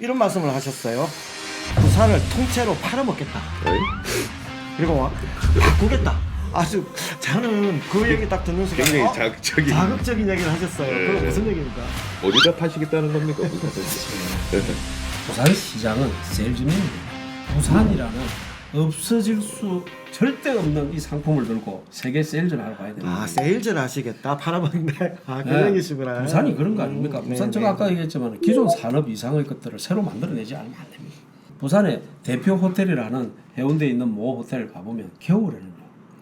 이런 말씀을 하셨어요. 부산을 통째로 팔아먹겠다. 그리고 바꾸겠다. 아주 저는 그 얘기 딱 듣는 순간 굉장히 어? 자극적인 자극적인 얘기를 하셨어요. 네. 그건 무슨 얘기입니까? 어디다 파시겠다는 겁니까? 부산? 부산 시장은 세일즈맨입니다. 부산이라는 없어질 수 절대 없는 이 상품을 들고 세계 세일즈를 하러 가야 됩니다. 아 세일즈를 하시겠다 팔아먹네. 아 네. 그런 얘기시구나. 부산이 그런 거 아닙니까? 음, 부산 네, 제가 네. 아까 얘기했지만 기존 산업 이상의 것들을 새로 만들어내지 않으면 안 됩니다. 부산의 대표 호텔이라는 해운대에 있는 모 호텔을 가보면 겨울에는요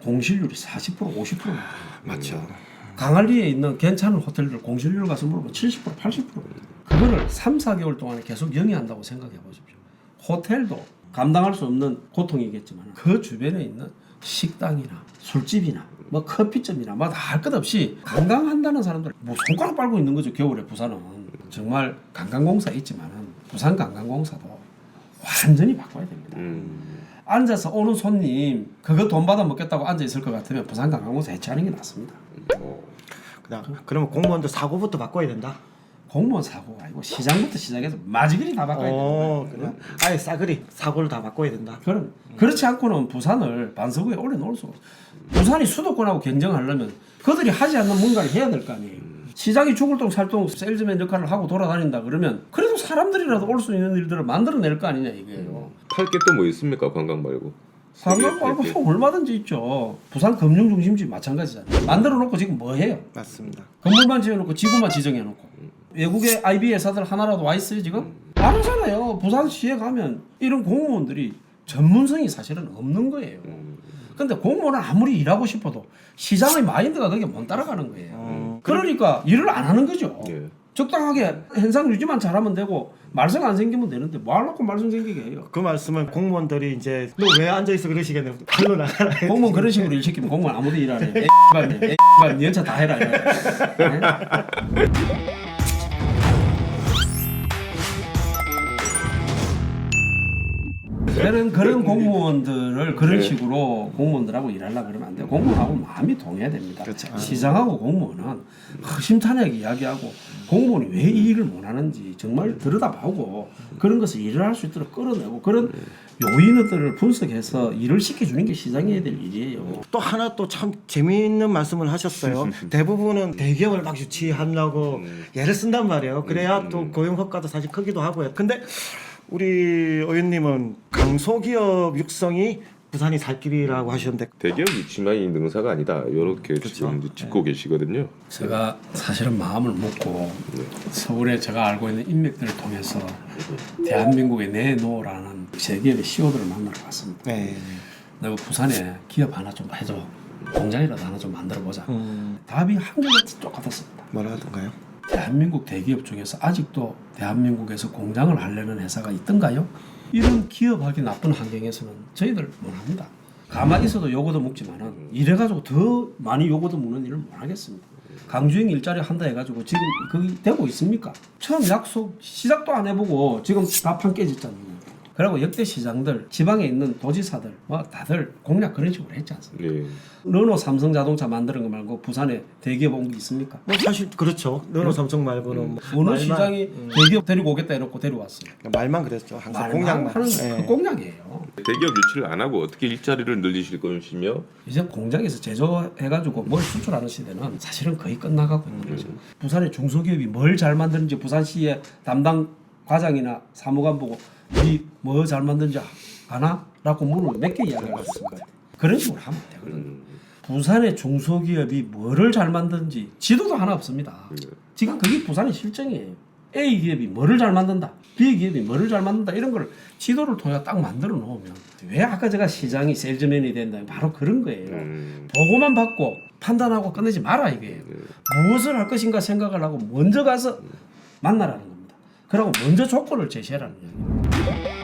공실률이 40% 50%입니다. 맞죠. 강할리에 있는 괜찮은 호텔들 공실률 가서 물어보면 70% 80% 그거를 3, 4개월 동안에 계속 영위한다고 생각해 보십시오. 호텔도 감당할 수 없는 고통이겠지만 그 주변에 있는 식당이나 술집이나 뭐 커피점이나 뭐다할 것 없이 관광한다는 사람들 뭐 손가락 빨고 있는 거죠 겨울에 부산은 정말 관광공사 있지만은 부산 관광공사도 완전히 바꿔야 됩니다. 음. 앉아서 오는 손님 그거 돈 받아 먹겠다고 앉아 있을 것 같으면 부산 관광공사 해체하는 게 낫습니다. 어. 그냥 그러면 공무원들 사고부터 바꿔야 된다. 공무원 사고가 아니고 시장부터 시작해서 마지그리 다 바꿔야 어, 돼요. 그냥 아예 싸그리 사고를 다 바꿔야 된다. 그럼 그렇지 않고는 부산을 반석에 올려놓을 수가 없어. 부산이 수도권하고 경쟁하려면 그들이 하지 않는 뭔가를 해야 될 거 아니에요. 시장이 죽을 똥 살똥 세일즈맨 역할을 하고 돌아다닌다 그러면 그래도 사람들이라도 올 수 있는 일들을 만들어낼 거 아니냐 이게요. 팔게 또 뭐 있습니까? 관광 말고. 관광 세계 말고 팔 게. 또 얼마든지 있죠. 부산 금융 중심지 마찬가지잖아요. 만들어 놓고 지금 뭐 해요? 맞습니다. 건물만 지어놓고 지구만 지정해놓고 외국의 IB 회사들 하나라도 와 있어요 지금? 안 하잖아요. 부산시에 가면 이런 공무원들이 전문성이 사실은 없는 거예요. 근데 공무원은 아무리 일하고 싶어도 시장의 마인드가 거기에 못 따라가는 거예요. 어, 그러니까 일을 안 하는 거죠. 예. 적당하게 현상 유지만 잘하면 되고 말썽 안 생기면 되는데 뭐 하려고 말썽 생기게 해요. 그 말씀은 공무원들이 이제 너 왜 앉아 있어 그러시겠네. 발로 나가라. 공무원 그런 식으로 일 시키면 공무원 아무도 일 안 해. X발, X발, 연차 다 해라. 네? 그런 그런 공무원들을 그런 네. 식으로 공무원들하고 일하려 그러면 안 돼요. 공무원하고 마음이 동해야 됩니다. 그렇죠. 시장하고 공무원은 허심탄회하게 이야기하고 공무원이 왜 이 일을 못 하는지 정말 들여다보고 그런 것을 일을 할 수 있도록 끌어내고 그런 요인들을 분석해서 일을 시켜주는 게 시장이 해야 될 일이에요. 또 하나 또 참 재미있는 말씀을 하셨어요. 대부분은 대기업을 막 유치하려고 예를 쓴단 말이에요. 그래야 또 고용 효과도 사실 크기도 하고요. 근데 우리 의원님은 강소기업 육성이 부산이 살 길이라고 하셨는데 대기업 유치만이 능사가 아니다. 이렇게 그렇죠. 지금 이제 짚고 계시거든요. 제가 사실은 마음을 먹고 서울에 제가 알고 있는 인맥들을 통해서 대한민국의 내노라는 세계의 CEO들을 만나러 갔습니다. 네. 내가 부산에 기업 하나 좀 해줘. 공장이라도 하나 좀 만들어 보자. 음, 답이 한결같이 똑같았습니다. 뭐라 하던가요? 대한민국 대기업 중에서 아직도 대한민국에서 공장을 하려는 회사가 있던가요? 이런 기업하기 나쁜 환경에서는 저희들 못합니다. 가만히 있어도 요거도 먹지만은 이래가지고 더 많이 요거도 먹는 일을 못 하겠습니다. 강주행 일자리 한다 해가지고 지금 거기 되고 있습니까? 처음 약속 시작도 안 해보고 지금 다 판 깨졌잖아요. 그리고 역대 시장들 지방에 있는 도지사들 뭐 다들 공략 그런 식으로 했지 않습니까? 예. 르노 삼성 자동차 만드는 거 말고 부산에 대기업 온 게 있습니까? 뭐 사실 그렇죠. 너는 삼성 말고는 뭐 어느 말만- 시장이 음, 대기업 데리고 오겠다 이러고 데려왔어요. 말만 그랬죠. 항상 말만 공약만. 하는 예. 그 공약이에요. 대기업 유치를 안 하고 어떻게 일자리를 늘리실 것이며 이제 공장에서 제조해가지고 뭘 수출하는 시대는 사실은 거의 끝나가고 있는 거죠. 부산의 중소기업이 뭘 잘 만드는지 부산시의 담당 과장이나 사무관 보고 니뭐 잘 만드는지 아나? 라고 물으면 몇 개 이야기할 수 있을 것 같아요. 그런 식으로 하면 되거든요. 음. 부산의 중소기업이 뭐를 잘 만드는지 지도도 하나 없습니다. 지금 그게 부산의 실정이에요. A 기업이 뭐를 잘 만든다, B 기업이 뭐를 잘 만든다 이런 걸 지도를 통해 딱 만들어 놓으면 왜 아까 제가 시장이 셀즈맨이 된다 바로 그런 거예요. 음. 보고만 받고 판단하고 끝내지 마라 이거예요. 무엇을 할 것인가 생각을 하고 먼저 가서 만나라는. 그리고 먼저 조건을 제시하라는 얘기예요.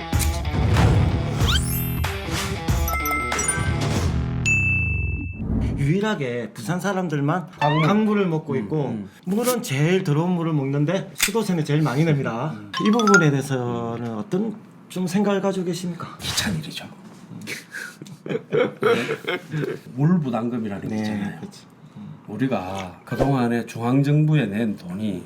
유일하게 부산 사람들만 강물. 강물을 먹고 있고 물은 제일 더러운 물을 먹는데 수도세는 제일 많이 냅니다. 이 부분에 대해서는 어떤 좀 생각을 가지고 계십니까? 귀찮은 일이죠. 물 부담금이라는 게 있잖아요. 그렇지. 우리가 그동안에 중앙정부에 낸 돈이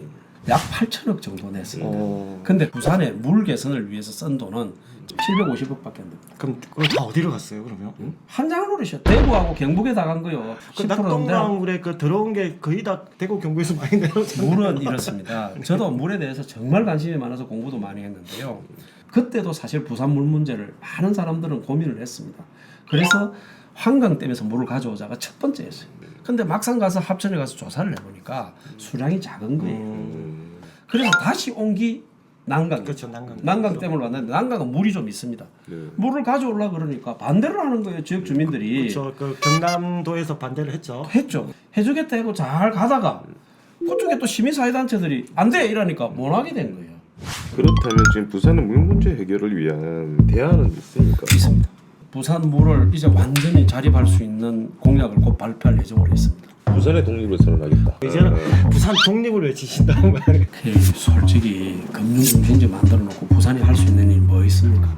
약 8천억 정도 냈습니다. 어. 근데 부산의 물 개선을 위해서 쓴 돈은 750억밖에 안 됩니다. 그럼 그거 다 어디로 갔어요 그러면? 한장을 노리셔. 대구하고 경북에 다 간 거요. 그 10%인데 낙동강물에 그 들어온 게 거의 다 대구 경북에서 많이 내려오잖아요. 물은 이렇습니다. 저도 물에 대해서 정말 관심이 많아서 공부도 많이 했는데요. 그때도 사실 부산 물 문제를 많은 사람들은 고민을 했습니다. 그래서 환강댐에서 물을 가져오자가 첫 번째였어요. 근데 막상 가서 합천에 가서 조사를 해보니까 수량이 작은 거예요. 음. 그래서 다시 옮기 난강. 그렇죠 난강. 난강댐을 왔는데 난강은 물이 좀 있습니다. 네. 물을 가져오려 그러니까 반대를 하는 거예요. 지역 주민들이. 그렇죠. 그 경남도에서 반대를 했죠. 했죠. 해주겠다 하고 잘 가다가 그쪽에 또 시민사회단체들이 안 돼 이러니까 못 하게 된 거예요. 그렇다면 지금 부산의 물 문제 해결을 위한 대안은 있습니까? 있습니다. 부산 물을 이제 완전히 자립할 수 있는 공약을 곧 발표할 예정으로 있습니다. 부산의 독립을 선언하겠다. 이제는 어. 부산 독립을 외치신다고 말. 솔직히 금융중심지 만들어 놓고 부산이 할 수 있는 일뭐 있습니까?